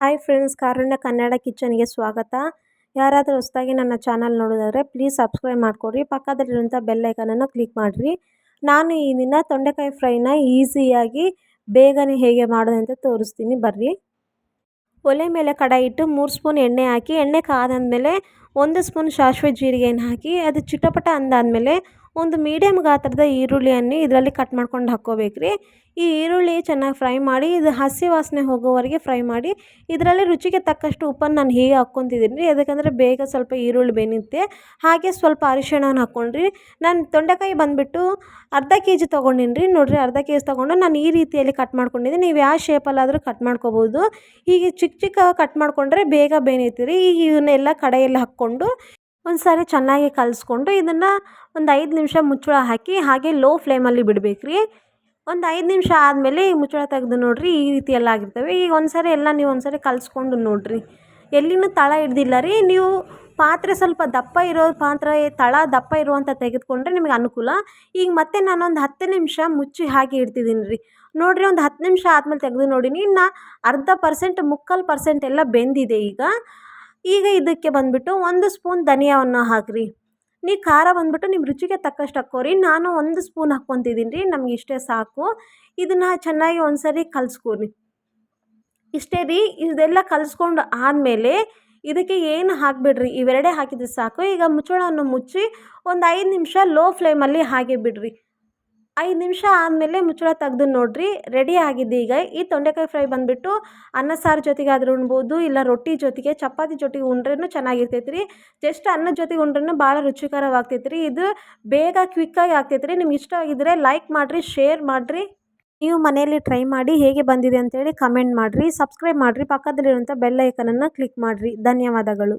Hi friends Karunya Kannada ಕಿಚನ್ಗೆ ಸ್ವಾಗತ. ಯಾರಾದರೂ ಹೊಸದಾಗಿ ನನ್ನ ಚಾನಲ್ ನೋಡೋದಾದರೆ ಪ್ಲೀಸ್ ಸಬ್ಸ್ಕ್ರೈಬ್ ಮಾಡಿಕೊಡ್ರಿ ಪಕ್ಕದಲ್ಲಿರುವಂಥ ಬೆಲ್ಲೈಕನನ್ನು ಕ್ಲಿಕ್ ಮಾಡಿರಿ. ನಾನು ಈ ದಿನ ತೊಂಡೆಕಾಯಿ ಫ್ರೈನ ಈಸಿಯಾಗಿ ಬೇಗನೆ ಹೇಗೆ ಮಾಡೋದು ಅಂತ ತೋರಿಸ್ತೀನಿ, ಬರ್ರಿ. ಒಲೆ ಮೇಲೆ ಕಡಾಯಿ ಇಟ್ಟು ಮೂರು ಸ್ಪೂನ್ ಎಣ್ಣೆ ಹಾಕಿ, ಎಣ್ಣೆ ಕಾದಾದ್ಮೇಲೆ ಒಂದು ಸ್ಪೂನ್ ಸಾಸಿವೆ ಜೀರಿಗೆಯನ್ನು ಹಾಕಿ, ಅದು ಚಿಟಪಟ ಅಂದಾದಮೇಲೆ ಒಂದು ಮೀಡಿಯಮ್ ಗಾತ್ರದ ಈರುಳ್ಳಿಯನ್ನು ಇದರಲ್ಲಿ ಕಟ್ ಮಾಡ್ಕೊಂಡು ಹಾಕ್ಕೋಬೇಕು ರೀ ಈ ಈರುಳ್ಳಿ ಚೆನ್ನಾಗಿ ಫ್ರೈ ಮಾಡಿ, ಇದು ಹಸಿ ವಾಸನೆ ಹೋಗೋವರೆಗೆ ಫ್ರೈ ಮಾಡಿ, ಇದರಲ್ಲಿ ರುಚಿಗೆ ತಕ್ಕಷ್ಟು ಉಪ್ಪನ್ನು ನಾನು ಹೀಗೆ ಹಾಕ್ಕೊತಿದ್ದೀನಿ ರೀ ಯಾಕಂದರೆ ಬೇಗ ಸ್ವಲ್ಪ ಈರುಳ್ಳಿ ಬೆನಿತ್ತೆ ಹಾಗೆ ಸ್ವಲ್ಪ ಅರಿಶಿಣವನ್ನು ಹಾಕ್ಕೊಂಡ್ರಿ. ನಾನು ತೊಂಡೆಕಾಯಿ ಬಂದುಬಿಟ್ಟು ಅರ್ಧ ಕೆ ಜಿ ತೊಗೊಂಡಿನಿ ರೀ ನೋಡಿರಿ, ಅರ್ಧ ಕೆ ಜಿ ತೊಗೊಂಡು ನಾನು ಈ ರೀತಿಯಲ್ಲಿ ಕಟ್ ಮಾಡ್ಕೊಂಡಿದ್ದೀನಿ. ನೀವು ಯಾವ ಶೇಪಲ್ಲಾದರೂ ಕಟ್ ಮಾಡ್ಕೋಬೋದು. ಹೀಗೆ ಚಿಕ್ಕ ಚಿಕ್ಕ ಕಟ್ ಮಾಡಿಕೊಂಡ್ರೆ ಬೇಗ ಬೇನೈತಿ ಈಗ ಇವನ್ನೆಲ್ಲ ಕಡೆಯಲ್ಲಿ ಹಾಕ್ಕೊಂಡು ಒಂದು ಸಾರಿ ಚೆನ್ನಾಗಿ ಕಲಿಸ್ಕೊಂಡು ಇದನ್ನು ಒಂದು ಐದು ನಿಮಿಷ ಮುಚ್ಚಳ ಹಾಕಿ ಹಾಗೆ ಲೋ ಫ್ಲೇಮಲ್ಲಿ ಬಿಡ್ಬೇಕು ರೀ ಒಂದು ಐದು ನಿಮಿಷ ಆದಮೇಲೆ ಮುಚ್ಚಳ ತೆಗೆದು ನೋಡಿರಿ ಈ ರೀತಿ ಎಲ್ಲ ಆಗಿರ್ತವೆ. ಈಗ ಒಂದು ಸಾರಿ ಎಲ್ಲ ನೀವು ಒಂದು ಸಾರಿ ಕಲಿಸ್ಕೊಂಡು ನೋಡಿರಿ. ಎಲ್ಲಿನೂ ತಳ ಹಿಡ್ದಿಲ್ಲ ರೀ. ನೀವು ಪಾತ್ರೆ ಸ್ವಲ್ಪ ದಪ್ಪ ಇರೋ ಪಾತ್ರೆ, ತಳ ದಪ್ಪ ಇರುವಂಥ ತೆಗೆದುಕೊಂಡ್ರೆ ನಿಮಗೆ ಅನುಕೂಲ. ಈಗ ಮತ್ತೆ ನಾನೊಂದು ಹತ್ತು ನಿಮಿಷ ಮುಚ್ಚಿ ಹಾಕಿ ಇಡ್ತಿದ್ದೀನಿ ರೀ. ನೋಡಿರಿ ಒಂದು ಹತ್ತು ನಿಮಿಷ ಆದಮೇಲೆ ತೆಗೆದು ನೋಡಿನಿ. ಇನ್ನು ಅರ್ಧ ಪರ್ಸೆಂಟ್ ಮುಕ್ಕಾಲು ಪರ್ಸೆಂಟ್ ಎಲ್ಲ ಬೆಂದಿದೆ ಈಗ. ಈಗ ಇದಕ್ಕೆ ಬಂದುಬಿಟ್ಟು ಒಂದು ಸ್ಪೂನ್ ಧನಿಯಾವನ್ನು ಹಾಕಿರಿ. ನೀವು ಖಾರ ಬಂದುಬಿಟ್ಟು ನಿಮ್ಮ ರುಚಿಗೆ ತಕ್ಕಷ್ಟು ಹಾಕ್ಕೋರಿ. ನಾನು ಒಂದು ಸ್ಪೂನ್ ಹಾಕ್ಕೊತಿದ್ದೀನಿ ರೀ, ನಮ್ಗೆ ಇಷ್ಟೇ ಸಾಕು. ಇದನ್ನು ಚೆನ್ನಾಗಿ ಒಂದು ಸರಿ ಕಲಿಸ್ಕೊರಿ. ಇಷ್ಟೇ ರೀ, ಇದೆಲ್ಲ ಕಲಿಸ್ಕೊಂಡು ಆದಮೇಲೆ ಇದಕ್ಕೆ ಏನು ಹಾಕಿಬಿಡ್ರಿ? ಇವೆರಡೇ ಹಾಕಿದ್ರೆ ಸಾಕು. ಈಗ ಮುಚ್ಚಳವನ್ನು ಮುಚ್ಚಿ ಒಂದು ಐದು ನಿಮಿಷ ಲೋ ಫ್ಲೇಮಲ್ಲಿ ಹಾಗೆ ಬಿಡಿರಿ. ಐದು ನಿಮಿಷ ಆದಮೇಲೆ ಮುಚ್ಚಳ ತೆಗ್ದು ನೋಡಿರಿ ರೆಡಿ ಆಗಿದೆ ಈಗ. ಈ ತೊಂಡೆಕಾಯಿ ಫ್ರೈ ಬಂದುಬಿಟ್ಟು ಅನ್ನ, ಸಾರು ಜೊತೆಗೆ ಆದರೂ ಉಣ್ಬೋದು, ಇಲ್ಲ ರೊಟ್ಟಿ ಜೊತೆಗೆ ಚಪಾತಿ ಜೊತೆಗೆ ಉಂಡ್ರೂ ಚೆನ್ನಾಗಿರ್ತೈತೆ ರೀ ಜಸ್ಟ್ ಅನ್ನದ ಜೊತೆಗೆ ಉಂಡ್ರೂ ಭಾಳ ರುಚಿಕರವಾಗ್ತೈತೆ ರೀ ಇದು ಬೇಗ ಕ್ವಿಕ್ಕಾಗಿ ಆಗ್ತೈತೆ ರೀ ನಿಮ್ಗೆ ಆಗಿದ್ರೆ ಲೈಕ್ ಮಾಡಿರಿ ಶೇರ್ ಮಾಡಿರಿ. ನೀವು ಮನೆಯಲ್ಲಿ ಟ್ರೈ ಮಾಡಿ ಹೇಗೆ ಬಂದಿದೆ ಅಂತೇಳಿ ಕಮೆಂಟ್ ಮಾಡಿರಿ. ಸಬ್ಸ್ಕ್ರೈಬ್ ಮಾಡಿರಿ. ಪಕ್ಕದಲ್ಲಿರುವಂಥ ಬೆಲ್ ಐಕನನ್ನು ಕ್ಲಿಕ್ ಮಾಡಿರಿ. ಧನ್ಯವಾದಗಳು.